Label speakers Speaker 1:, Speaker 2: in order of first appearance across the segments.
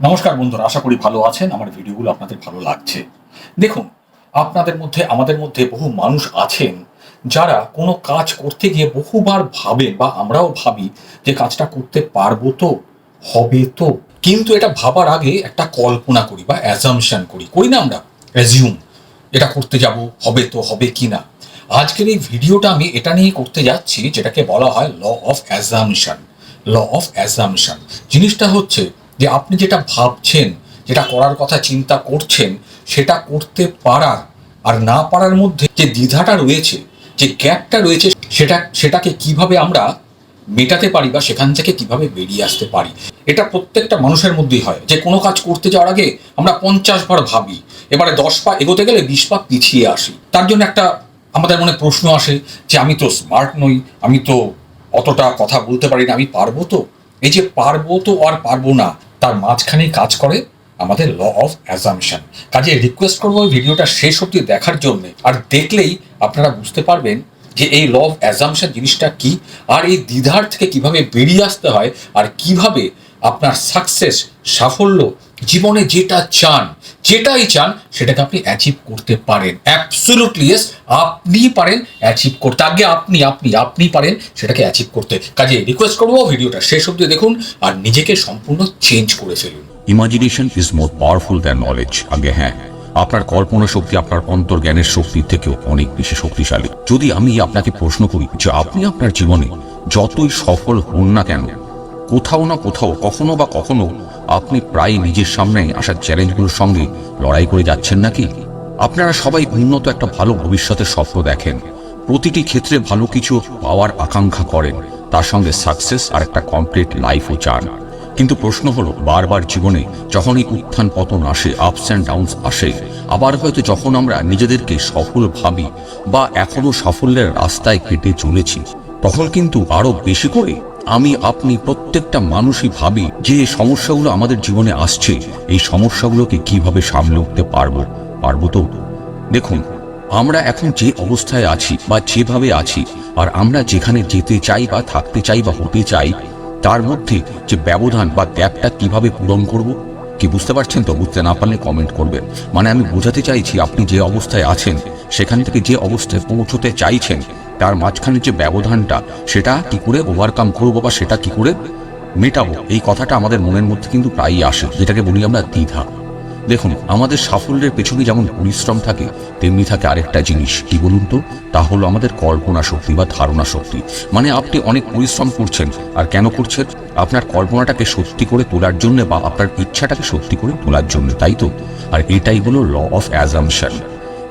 Speaker 1: নমস্কার বন্ধুরা, আশা করি ভালো আছেন। আমার ভিডিওগুলো আপনাদের ভালো লাগছে। দেখুন, আপনাদের মধ্যে, আমাদের মধ্যে বহু মানুষ আছেন যারা কোনো কাজ করতে গিয়ে বহুবার ভাবে বা আমরাও ভাবি যে কাজটা করতে পারব তো, হবে তো। কিন্তু এটা ভাবার আগে একটা কল্পনা করি বা অ্যাজামশন করি। করি না আমরা? অ্যাজিউম এটা করতে যাব, হবে তো, হবে কি না? আজকের এই ভিডিওটা আমি এটা নিয়ে করতে যাচ্ছি, যেটাকে বলা হয় law of assumption law of assumption জিনিসটা হচ্ছে যে আপনি যেটা ভাবছেন, যেটা করার কথা চিন্তা করছেন, সেটা করতে পারার আর না পারার মধ্যে যে দ্বিধাটা রয়েছে, যে গ্যাপটা রয়েছে, সেটা, সেটাকে কীভাবে আমরা মেটাতে পারি বা সেখান থেকে কীভাবে বেরিয়ে আসতে পারি, এটা প্রত্যেকটা মানুষের মধ্যেই হয়। যে কোনো কাজ করতে যাওয়ার আগে আমরা পঞ্চাশ বার ভাবি, এবারে দশ পা এগোতে গেলে বিশ পা পিছিয়ে আসি। তার জন্য একটা আমাদের মনে প্রশ্ন আসে যে, আমি তো স্মার্ট নই, আমি তো অতটা কথা বলতে পারি না, আমি পারব তো? এই যে পারব তো আর পারব না তার মাঝখানেই কাজ করে আমাদের ল অফ অ্যাজামশন কাজে রিকোয়েস্ট করব ওই ভিডিওটা শেষ অবধি দেখার জন্যে। আর দেখলেই আপনারা বুঝতে পারবেন যে এই ল অফ অ্যাজামশন জিনিসটা কি, আর এই দ্বিধার থেকে কীভাবে বেরিয়ে আসতে হয়, আর কীভাবে আপনার সাকসেস সাফল্য, জীবনে যেটা চান যেটাই চান সেটাকে আপনি অ্যাচিভ করতে পারেন। অ্যাবসুলুটলি ইয়েস আপনি পারেন অ্যাচিভ করতে আগে আপনি আপনি আপনি পারেন সেটাকে অ্যাচিভ করতে। কাজে রিকোয়েস্ট করব ভিডিওটা শেষ অবধি দেখুন আর নিজেকে সম্পূর্ণ চেঞ্জ করে ফেলুন।
Speaker 2: Imagination is more powerful than knowledge আগে হ্যাঁ আপনার কল্পনা শক্তি, আপনার অন্তর্জ্ঞানের শক্তির থেকেও অনেক বেশি শক্তিশালী। যদি আমি আপনাকে প্রশ্ন করি যে আপনি আপনার জীবনে যতই সফল হন না কেন, কোথাও না কোথাও, কখনো বা কখনো আপনি প্রায় নিজের সামনে আসা চ্যালেঞ্জগুলোর সঙ্গে লড়াই করে যাচ্ছেন নাকি? আপনারা সবাই উন্নত একটা ভালো ভবিষ্যতের স্বপ্ন দেখেন। প্রতিটি ক্ষেত্রে ভালো কিছু পাওয়ার আকাঙ্ক্ষা করেন। তার সঙ্গে সাকসেস আর একটা কমপ্লিট লাইফও চান। কিন্তু প্রশ্ন হলো, বারবার জীবনে যখনই উত্থান পতন আসে আপস অ্যান্ড ডাউনস আসে, আবার হয়তো যখন আমরা নিজেদেরকে সফল ভাবি বা এখনও সাফল্যের রাস্তায় কেটে চলেছি, তখন কিন্তু আরও বেশি করে আমি আপনি প্রত্যেকটা মানুষই ভাবি যে সমস্যাগুলো আমাদের জীবনে আসছে। এই সমস্যাগুলোকে কীভাবে সামলে উঠতে পারব? পারব তো? দেখুন, আমরা এখন যে অবস্থায় আছি বা যেভাবে আছি, আর আমরা যেখানে যেতে চাই বা থাকতে চাই বা হতে চাই, তার মধ্যে যে ব্যবধান বা গ্যাপটা কীভাবে পূরণ করব? কি বুঝতে পারছেন তো? বুঝতে না পারলে কমেন্ট করবেন। মানে আমি বোঝাতে চাইছি আপনি যে অবস্থায় আছেন, সেখান থেকে যে অবস্থায় পৌঁছতে চাইছেন তার মাঝখানে যে ব্যবধানটা, সেটা কি করে ওভারকাম করব বা সেটা কি করে মেটাবো, এই কথাটা আমাদের মনের মধ্যে কিন্তু প্রায়ই আসে, যেটাকে বলি আমরা দ্বিধা। দেখুন, আমাদের সাফল্যের পেছনে যেমন পরিশ্রম থাকে, তেমনি থাকে আরেকটা জিনিস, কি বলুন তো? তা হলো আমাদের কল্পনা শক্তি বা ধারণা শক্তি। মানে আপনি অনেক পরিশ্রম করছেন, আর কেন করছেন? আপনার কল্পনাটাকে সত্যি করে তোলার জন্য বা আপনার ইচ্ছাটাকে সত্যি করে তোলার জন্য, তাই তো? আর এটাই হলো ল অফ অ্যাজামশন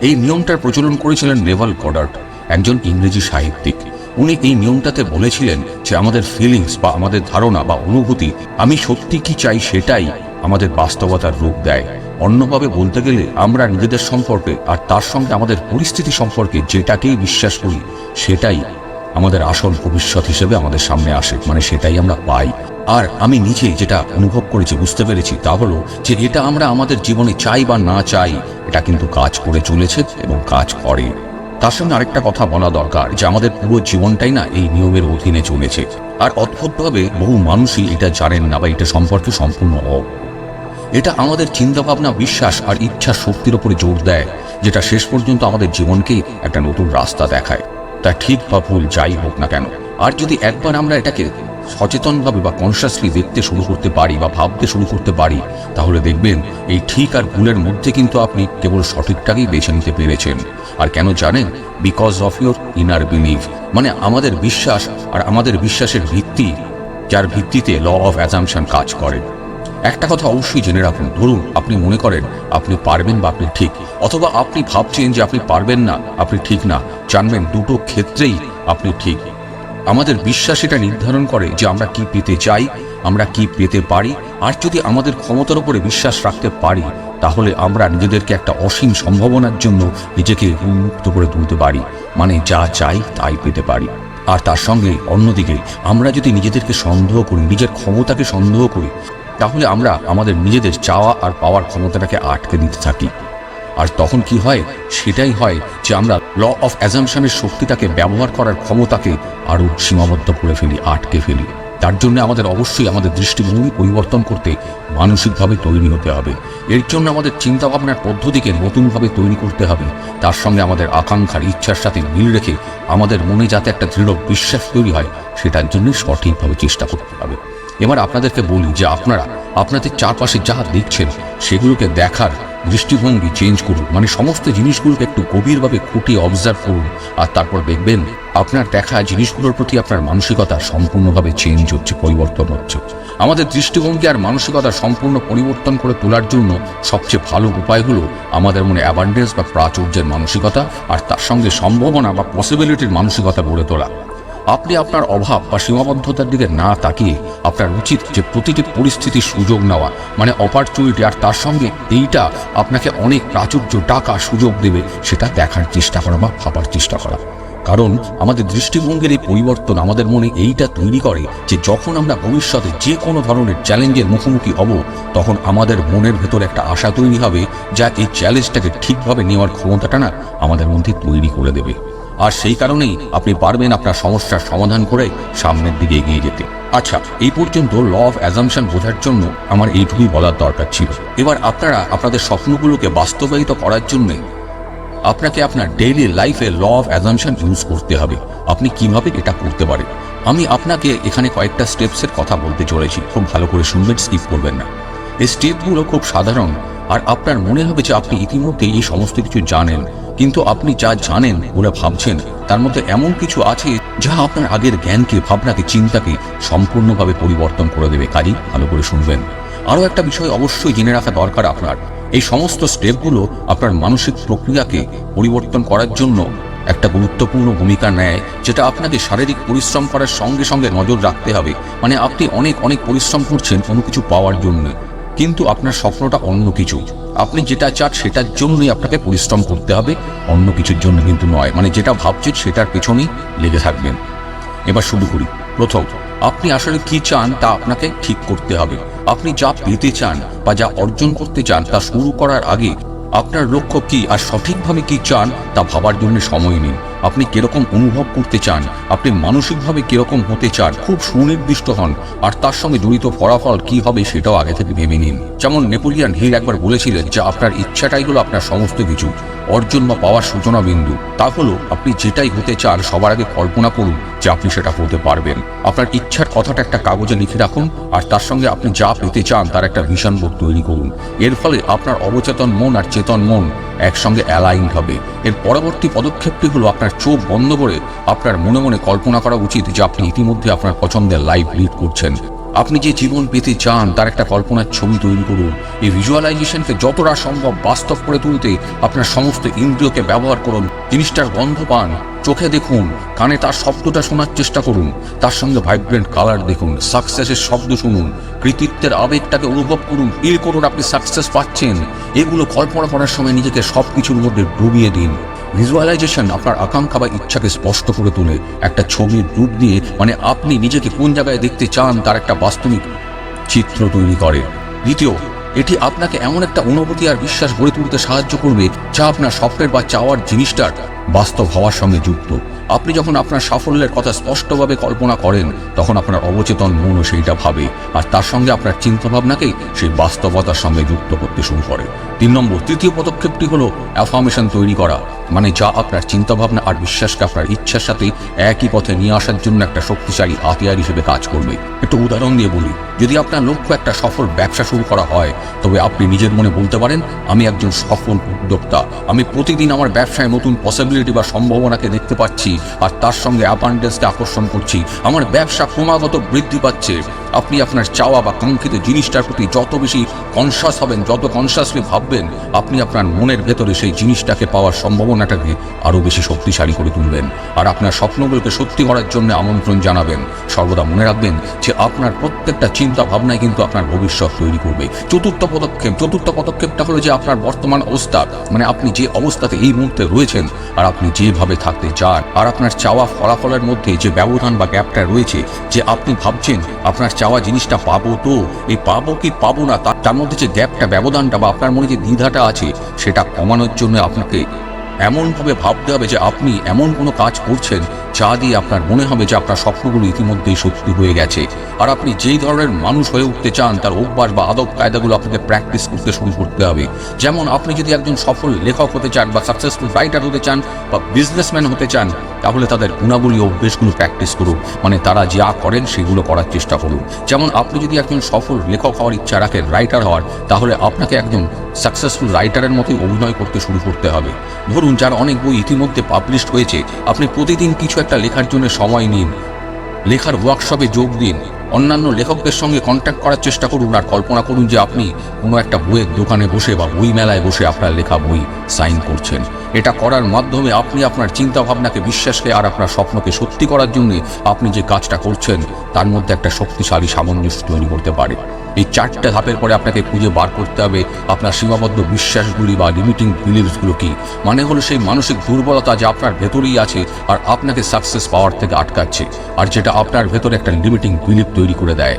Speaker 2: এই নিয়মটার প্রচলন করেছিলেন নেভাল গডার্ট। একজন ইংরেজি সাহিত্যিক। উনি এই নিয়মটাতে বলেছিলেন যে আমাদের ফিলিংস বা আমাদের ধারণা বা অনুভূতি, আমি সত্যি কি চাই সেটাই আমাদের বাস্তবতার রূপ দেয়। অন্যভাবে বলতে গেলে, আমরা নিজেদের সম্পর্কে আর তার সঙ্গে আমাদের পরিস্থিতি সম্পর্কে যেটাকেই বিশ্বাস করি, সেটাই আমাদের আসল ভবিষ্যৎ হিসেবে আমাদের সামনে আসে মানে সেটাই আমরা পাই। আর আমি নিজে যেটা অনুভব করেছি, বুঝতে পেরেছি, তা হলো যে এটা আমরা আমাদের জীবনে চাই বা না চাই, এটা কিন্তু কাজ করে চলেছে এবং কাজ করে। তার সঙ্গে আরেকটা কথা বলা দরকার, যে আমাদের পুরো জীবনটাই না এই নিয়মের অধীনে চলেছে। আর অদ্ভুতভাবে বহু মানুষই এটা জানেন না বা এটা সম্পর্কে সম্পূর্ণ অজ্ঞ। এটা আমাদের চিন্তাভাবনা, বিশ্বাস আর ইচ্ছা শক্তির ওপরে জোর দেয়, যেটা শেষ পর্যন্ত আমাদের জীবনকেই একটা নতুন রাস্তা দেখায়। তা ঠিক বা ভুল যাই হোক না কেন, আর যদি একবার আমরা এটাকে সচেতনভাবে বা কনসিয়াসলি দেখতে শুরু করতে পারি বা ভাবতে শুরু করতে পারি, তাহলে দেখবেন এই ঠিক আর ভুলের মধ্যে কিন্তু আপনি কেবল সঠিকটাকেই বেছে নিতে পেরেছেন। আর কেন জানেন? Because of your inner belief মানে আমাদের বিশ্বাস আর আমাদের বিশ্বাসের ভিত্তি, যার ভিত্তিতে ল অফ অ্যাজামশন কাজ করে। একটা কথা অবশ্যই জেনে রাখুন। ধরুন, আপনি মনে করেন আপনি পারবেন বা আপনি ঠিক, অথবা আপনি ভাবছেন যে আপনি পারবেন না, আপনি ঠিক না। জানবেন দুটো ক্ষেত্রেই আপনি ঠিক। আমাদের বিশ্বাস এটা নির্ধারণ করে যে আমরা কি পেতে চাই, আমরা কি পেতে পারি, আর যদি আমাদের ক্ষমতার উপরে বিশ্বাস রাখতে পারি তাহলে আমরা নিজেদেরকে একটা অসীম সম্ভাবনার জন্য নিজেকে উন্মুক্ত করে তুলতে পারি। মানে যা চাই তাই পেতে পারি। আর তার সঙ্গে অন্যদিকে আমরা যদি নিজেদেরকে সন্দেহ করি, নিজের ক্ষমতাকে সন্দেহ করি, তাহলে আমরা আমাদের নিজেদের চাওয়া আর পাওয়ার ক্ষমতাটাকে আটকে দিতে থাকি। আর তখন কি হয়? সেটাই হয় যে আমরা ল অফ অ্যাজামশনের শক্তিটাকে ব্যবহার করার ক্ষমতাকে আরও সীমাবদ্ধ করে ফেলি, আটকে ফেলি। তার জন্য আমাদের অবশ্যই আমাদের দৃষ্টিভঙ্গি পরিবর্তন করতে মানসিকভাবে তৈরি হতে হবে। এর জন্য আমাদের চিন্তাভাবনার পদ্ধতিকে নতুনভাবে তৈরি করতে হবে। তার সঙ্গে আমাদের আকাঙ্ক্ষার ইচ্ছার সাথে মিল রেখে আমাদের মনে যাতে একটা দৃঢ় বিশ্বাস তৈরি হয়, সেটার জন্য সঠিকভাবে চেষ্টা করতে হবে। এবার আপনাদেরকে বলি যে আপনারা, আপনাদের চারপাশে যা দেখছেন, সেগুলোকে দেখার দৃষ্টিভঙ্গি চেঞ্জ করুন। মানে সমস্ত জিনিসগুলোকে একটু গভীরভাবে খুঁটিয়ে অবজার্ভ করুন আর তারপর দেখবেন আপনার দেখা জিনিসগুলোর প্রতি আপনার মানসিকতা সম্পূর্ণভাবে চেঞ্জ হচ্ছে, পরিবর্তন হচ্ছে। আমাদের দৃষ্টিভঙ্গি আর মানসিকতা সম্পূর্ণ পরিবর্তন করে তোলার জন্য সবচেয়ে ভালো উপায় হলো আমাদের মনে অ্যাবান্ডেন্স বা প্রাচুর্যের মানসিকতা আর তার সঙ্গে সম্ভাবনা বা পসিবিলিটির মানসিকতা গড়ে তোলা। আপনি আপনার অভাব বা সীমাবদ্ধতার দিকে না তাকিয়ে আপনার উচিত যে প্রতিটি পরিস্থিতির সুযোগ নেওয়া মানে অপরচুনিটি আর তার সঙ্গে এইটা আপনাকে অনেক প্রাচুর্য টাকা সুযোগ দেবে, সেটা দেখার চেষ্টা করা বা ভাবার চেষ্টা করা। কারণ আমাদের দৃষ্টিভঙ্গির এই পরিবর্তন আমাদের মনে এইটা তৈরি করে যে যখন আমরা ভবিষ্যতে যে কোনো ধরনের চ্যালেঞ্জের মুখোমুখি হব, তখন আমাদের মনের ভেতর একটা আশা তৈরি হবে যা এই চ্যালেঞ্জটাকে ঠিকভাবে নেওয়ার ক্ষমতাটা না আমাদের মধ্যে তৈরি করে দেবে। আর সেই কারণেই আপনি পারবেন আপনার সমস্যার সমাধান করে সামনের দিকে এগিয়ে যেতে। আচ্ছা এই পর্যন্ত ল অফ অ্যাজামশন বোঝার জন্য আমার এইটুকুই বলার দরকার ছিল। এবার আপনারা আপনাদের স্বপ্নগুলোকে বাস্তবায়িত করার জন্য আপনাকে আপনার ডেইলি লাইফে ল অফ অ্যাজামশন ইউজ করতে হবে। আপনি কীভাবে এটা করতে পারেন? আমি আপনাকে এখানে কয়েকটা স্টেপসের কথা বলতে চলেছি। খুব ভালো করে শুনবেন স্কিপ করবেন না। এই স্টেপগুলো খুব সাধারণ, আর আপনার মনে হবে যে আপনি ইতিমধ্যে এই সমস্ত কিছু জানেন। কিন্তু আপনি যা জানেন বলে ভাবছেন, তার মধ্যে এমন কিছু আছে যা আপনার আগের জ্ঞানকে, ভাবনাকে, চিন্তাকে সম্পূর্ণভাবে পরিবর্তন করে দেবে। কাজই ভালো করে শুনবেন। আরও একটা বিষয় অবশ্যই জেনে রাখা দরকার আপনার। এই সমস্ত স্টেপগুলো আপনার মানসিক প্রক্রিয়াকে পরিবর্তন করার জন্য একটা গুরুত্বপূর্ণ ভূমিকা নেয়, যেটা আপনাকে শারীরিক পরিশ্রম করার সঙ্গে সঙ্গে নজর রাখতে হবে। মানে আপনি অনেক অনেক পরিশ্রম করছেন, কোনো কিছু পাওয়ার জন্য। কিন্তু আপনার স্বপ্নটা অন্য কিছু। আপনি যেটা চান সেটার জন্যই আপনাকে পরিশ্রম করতে হবে, অন্য কিছুর জন্য কিন্তু নয়। মানে যেটা ভাবছেন সেটার পেছনেই লেগে থাকবেন। এবার শুরু করি। প্রথম, আপনি আসলে কি চান তা আপনাকে ঠিক করতে হবে। আপনি যা পেতে চান বা যা অর্জন করতে চান তা শুরু করার আগে আপনার লক্ষ্য কি আর সঠিকভাবে কি চান তা ভাবার জন্য সময় নিন। আপনি কীরকম অনুভব করতে চান, আপনি মানসিকভাবে কীরকম হতে চান, খুব সুনির্দিষ্ট হন, আর তার সঙ্গে জড়িত ফলাফল কি হবে সেটাও আগে থেকে ভেবে নিন। যেমন নেপোলিয়ান হিল একবার বলেছিলেন যে আপনার ইচ্ছাটাই হলো আপনার সমস্ত কিছু, অর্জন বা পাওয়ার সূচনা বিন্দু। তা হলো, আপনি যেটাই হতে চান, সবার আগে কল্পনা করুন যে আপনি সেটা হতে পারবেন। আপনার ইচ্ছার কথাটা একটা কাগজে লিখে রাখুন, আর তার সঙ্গে আপনি যা পেতে চান তার একটা ভিশন বোর্ড তৈরি করুন। এর ফলে আপনার অবচেতন মন আর চেতন মন একসঙ্গে অ্যালাইন হবে। এর পরবর্তী পদক্ষেপটি হলো আপনার চোখ বন্ধ করে আপনার মনে মনে কল্পনা করা উচিত যে আপনি ইতিমধ্যে আপনার পছন্দের লাইফ লিড করছেন। আপনি যে জীবন পেতে চান, তার একটা কল্পনার ছবি তৈরি করুন। এই ভিজুয়ালাইজেশনকে যতটা সম্ভব বাস্তব করে তুলতে আপনার সমস্ত ইন্দ্রিয়কে ব্যবহার করুন, জিনিসটার গন্ধ পান, চোখে দেখুন, কানে তার শব্দটা শোনার চেষ্টা করুন, তার সঙ্গে ভাইব্রেন্ট কালার দেখুন সাকসেসের শব্দ শুনুন, কৃতিত্বের আবেগটাকে অনুভব করুন ফিল করুন আপনি সাকসেস পাচ্ছেন। এগুলো কল্পনা করার সময় নিজেকে সব কিছুর মধ্যে ডুবিয়ে দিন। ভিজুয়ালাইজেশন আপনার আকাঙ্ক্ষা বা ইচ্ছাকে স্পষ্ট করে তোলে। একটা ছবির রূপ দিয়ে মানে আপনি নিজেকে কোন জায়গায় দেখতে চান তার একটা বাস্তবিক চিত্র তৈরি করে। দ্বিতীয়, এটি আপনাকে এমন একটা অনুভূতি আর বিশ্বাস গড়ে তুলতে সাহায্য করবে যা আপনার স্বপ্নের বা চাওয়ার জিনিসটার বাস্তব হওয়ার সঙ্গে যুক্ত। আপনি যখন আপনার সাফল্যের কথা স্পষ্টভাবে কল্পনা করেন, তখন আপনার অবচেতন মনও সেইটা ভাবে। আর তার সঙ্গে আপনার চিন্তাভাবনাকেই সেই বাস্তবতার সঙ্গে যুক্ত করতে শুরু করে। তিন নম্বর, তৃতীয় পদক্ষেপটি হলো অ্যাফার্মেশন তৈরি করা। মানে যা আপনার চিন্তাভাবনা আর বিশ্বাসকে আপনার ইচ্ছার সাথে একই পথে নিয়ে আসার জন্য একটা শক্তিশালী হাতিয়ার হিসেবে কাজ করবে। একটু উদাহরণ দিয়ে বলি। যদি আপনার লক্ষ্য একটা সফল ব্যবসা শুরু করা হয়, তবে আপনি নিজের মনে বলতে পারেন, আমি একজন সফল উদ্যোক্তা। আমি প্রতিদিন আমার ব্যবসায় নতুন পসিবিলিটি বা সম্ভাবনাকে দেখতে পাচ্ছি। আর তার সঙ্গে অ্যাবান্ডেন্সকে আকর্ষণ করছি। আমার ব্যবসা ক্রমাগত বৃদ্ধি পাচ্ছে। আপনি আপনার চাওয়া বা কাঙ্ক্ষিত জিনিসটার প্রতি যত বেশি কনসাস হবেন, যত কনসাসলি ভাববেন, আপনি আপনার মনের ভেতরে সেই জিনিসটাকে পাওয়ার সম্ভাবনাটাকে আরও বেশি শক্তিশালী করে তুলবেন। আর আপনার স্বপ্নগুলোকে সত্যি করার জন্য আমন্ত্রণ জানাবেন। সর্বদা মনে রাখবেন যে আপনার প্রত্যেকটা চিন্তা ভাবনায় কিন্তু আপনার ভবিষ্যৎ তৈরি করবে। চতুর্থ পদক্ষেপ চতুর্থ পদক্ষেপটা হলো যে আপনার বর্তমান অবস্থা। মানে আপনি যে অবস্থাতে এই মুহূর্তে রয়েছেন, আর আপনি যেভাবে থাকতে চান, আর আপনার চাওয়া ফলাফলের মধ্যে যে ব্যবধান বা গ্যাপটা রয়েছে, যে আপনি ভাবছেন আপনার চাওয়া জিনিসটা পাবো তো, এই পাবো কি পাবো না তার মধ্যে যে গ্যাপটা ব্যবধানটা বা আপনার মনে যে দ্বিধাটা আছে, সেটা কমানোর জন্য আপনাকে এমনভাবে ভাবতে হবে যে আপনি এমন কোনো কাজ করছেন যা দিয়ে আপনার মনে হবে যে আপনার স্বপ্নগুলো ইতিমধ্যেই সত্যি হয়ে গেছে। আর আপনি যেই ধরনের মানুষ হয়ে উঠতে চান, তার অভ্যাস বা আদব কায়দাগুলো আপনাকে প্র্যাকটিস করতে শুরু করতে হবে। যেমন আপনি যদি একজন সফল লেখক হতে চান বা সাকসেসফুল রাইটার হতে চান বা বিজনেসম্যান হতে চান, তাহলে তাদের গুণাবলী অভ্যেসগুলো প্র্যাকটিস করুন। মানে তারা যা করেন সেগুলো করার চেষ্টা করুন। যেমন আপনি যদি একজন সফল লেখক হওয়ার ইচ্ছা রাখেন রাইটার হওয়ার, তাহলে আপনাকে একজন সাকসেসফুল রাইটারের মতোই অভিনয় করতে শুরু করতে হবে। ধরুন, যার অনেক বই ইতিমধ্যে পাবলিশড হয়েছে, আপনি প্রতিদিন কিছু একটা লেখার জন্য সময় নিন। লেখার ওয়ার্কশপে যোগ দিন। অন্যান্য লেখকদের সঙ্গে কন্ট্যাক্ট করার চেষ্টা করুন আর কল্পনা করুন যে আপনি কোনো একটা বইয়ের দোকানে বসে বা বই মেলায় বসে আপনার লেখা বই সাইন করছেন। এটা করার মাধ্যমে আপনি আপনার চিন্তা ভাবনাকে বিশ্বাসকে আর আপনার স্বপ্নকে সত্যি করার জন্য আপনি যে কাজটা করছেন, তার মধ্যে একটা শক্তিশালী সামঞ্জস্য তৈরি করতে পারে। এই চারটে ধাপের পরে আপনাকে খুঁজে বার করতে হবে আপনার সীমাবদ্ধ বিশ্বাসগুলি বা লিমিটিং বিলিভসগুলো কি। মানে হলো সেই মানসিক দুর্বলতা যা আপনার ভেতরেই আছে আর আপনাকে সাকসেস পাওয়ার থেকে আটকাচ্ছে আর যেটা আপনার ভেতরে একটা লিমিটিং বিলিভ তৈরি করে দেয়।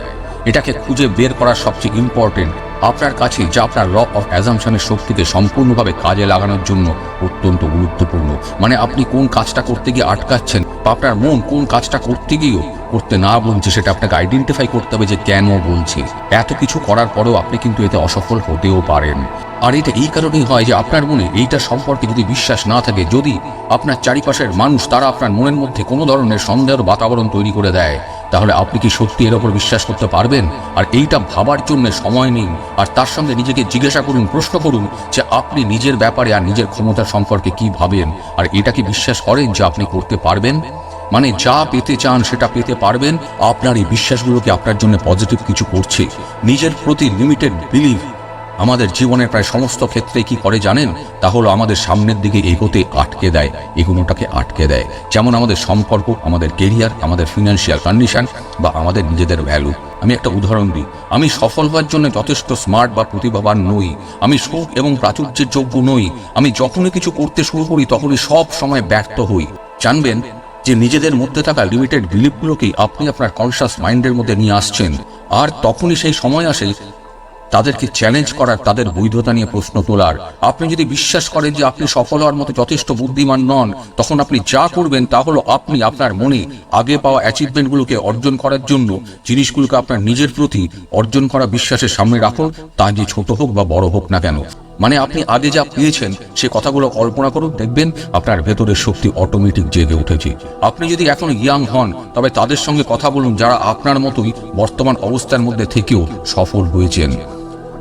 Speaker 2: এটাকে খুঁজে বের করার সবচেয়ে ইম্পর্টেন্ট আপনার কাছে যা আপনার ল অফ অ্যাজামশনের শক্তিকে সম্পূর্ণভাবে কাজে লাগানোর জন্য অত্যন্ত গুরুত্বপূর্ণ। মানে আপনি কোন কাজটা করতে গিয়ে আটকাচ্ছেন বা আপনার মন কোন কাজটা করতে গিয়েও করতে না বলছে, সেটা আপনাকে আইডেন্টিফাই করতে হবে যে কেন বলছে। এত কিছু করার পরেও আপনি কিন্তু এতে অসফল হতেও পারেন। আর এটা এই কারণেই হয় যে আপনার মনে এইটা সম্পর্কে যদি বিশ্বাস না থাকে, যদি আপনার চারিপাশের মানুষ তারা আপনার মনের মধ্যে কোনো ধরনের সন্দেহের বাতাবরণ তৈরি করে দেয় তাহলে আপনি কি সত্যি এর ওপর বিশ্বাস করতে পারবেন? আর এইটা ভাবার জন্য সময় নিন আর তার সঙ্গে নিজেকে জিজ্ঞাসা করুন, প্রশ্ন করুন যে আপনি নিজের ব্যাপারে আর নিজের ক্ষমতা সম্পর্কে কি ভাবেন? আর এটা কি বিশ্বাস করেন যে আপনি করতে পারবেন? মানে যা পেতে চান সেটা পেতে পারবেন। আপনার এই বিশ্বাসগুলোকে আপনার জন্য পজিটিভ কিছু করছে। নিজের প্রতি লিমিটেড বিলিভ আমাদের জীবনের প্রায় সমস্ত ক্ষেত্রে কি করে জানেন? তা হলো আমাদের সামনের দিকে এগোতে আটকে দেয়, এগোনোটাকে আটকে দেয়। যেমন আমাদের সম্পর্ক, আমাদের কেরিয়ার আমাদের ফিনান্সিয়াল কন্ডিশন বা আমাদের নিজেদের ভ্যালু আমি একটা উদাহরণ দিই। আমি সফল হওয়ার জন্য যথেষ্ট স্মার্ট বা প্রতিভাবান নই। আমি সুখ এবং প্রাচুর্যের যোগ্য নই। আমি যখনই কিছু করতে শুরু করি, তখনই সব সময় ব্যর্থ হই। জানবেন যে নিজেদের মধ্যে থাকা লিমিটেড বিলিফগুলোকেই আপনি আপনার কনসাস মাইন্ডের মধ্যে নিয়ে আসছেন। আর তখনই সেই সময় আসে তাদেরকে চ্যালেঞ্জ করার, তাদের বৈধতা নিয়ে প্রশ্ন তোলার। আপনি যদি বিশ্বাস করেন যে আপনি সফল হওয়ার মতো যথেষ্ট বুদ্ধিমান নন, তখন আপনি যা করবেন তা হলো আপনি আপনার মনে আগে পাওয়া অ্যাচিভমেন্টগুলোকে অর্জন করার জন্য জিনিসগুলোকে আপনার নিজের প্রতি অর্জন করা বিশ্বাসের সামনে রাখুন, তা যে ছোট হোক বা বড় হোক না কেন। মানে আপনি আগে যা পেয়েছেন, সে কথাগুলো কল্পনা করুন, দেখবেন আপনার ভেতরের শক্তি অটোমেটিক জেগে উঠেছে। আপনি যদি এখন ইয়াং হন, তবে তাদের সঙ্গে কথা বলুন যারা আপনার মতোই বর্তমান অবস্থার মধ্যে থেকেও সফল হয়েছেন।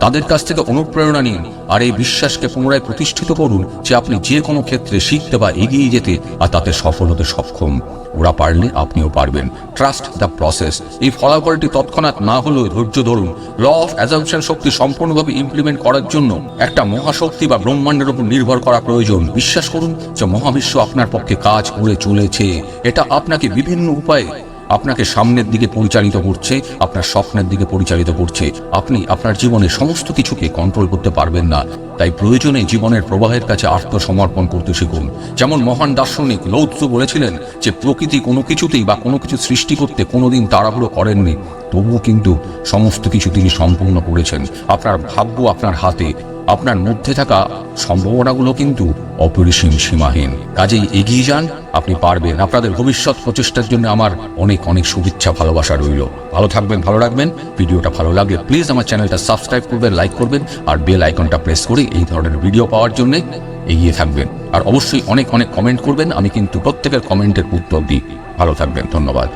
Speaker 2: তাদের কাছ থেকে অনুপ্রেরণা নিন আর এই বিশ্বাসকে পুনরায় প্রতিষ্ঠিত করুন যে আপনি যে কোনো ক্ষেত্রে শিখতে বা এগিয়ে যেতে আর তাতে সফল হতে সক্ষম। ওরা পারলে আপনিও পারবেন। ট্রাস্ট দ্য প্রসেস এই ফলাফলটি তৎক্ষণাৎ না হলেও ধৈর্য ধরুন। ল অফ অ্যাজামশন শক্তি সম্পূর্ণভাবে ইমপ্লিমেন্ট করার জন্য একটা মহাশক্তি বা ব্রহ্মাণ্ডের উপর নির্ভর করা প্রয়োজন। বিশ্বাস করুন যে মহাবিশ্ব আপনার পক্ষে কাজ করে চলেছে। এটা আপনাকে বিভিন্ন উপায়ে আপনাকে সামনের দিকে পরিচালিত করছে, আপনার স্বপ্নের দিকে পরিচালিত করছে। আপনি আপনার জীবনে সমস্ত কিছুকে কন্ট্রোল করতে পারবেন না। তাই প্রয়োজনে জীবনের প্রবাহের কাছে আত্মসমর্পণ করতে শিখুন। যেমন মহান দার্শনিক লৌত্সু বলেছিলেন যে, প্রকৃতি কোনো কিছুতেই বা কোনো কিছু সৃষ্টি করতে কোনোদিন তাড়াহুড়ো করেননি। তবুও কিন্তু সমস্ত কিছু তিনি সম্পূর্ণ করেছেন। আপনার ভাগ্য আপনার হাতে। আপনার মধ্যে থাকা সম্ভাবনাগুলো কিন্তু অপরিসীম সীমাহীন। কাজেই এগিয়ে যান, আপনি পারবেন। আপনাদের ভবিষ্যৎ প্রচেষ্টার জন্য আমার অনেক অনেক শুভেচ্ছা, ভালোবাসা রইল। ভালো থাকবেন, ভালো রাখবেন। ভিডিওটা ভালো লাগলে প্লিজ আমার চ্যানেলটা সাবস্ক্রাইব করবেন, লাইক করবেন, আর বেল আইকনটা প্রেস করে এই ধরনের ভিডিও পাওয়ার জন্য এগিয়ে থাকবেন। আর অবশ্যই অনেক অনেক কমেন্ট করবেন। আমি কিন্তু প্রত্যেকের কমেন্টের উত্তর দিই। ভালো থাকবেন, ধন্যবাদ।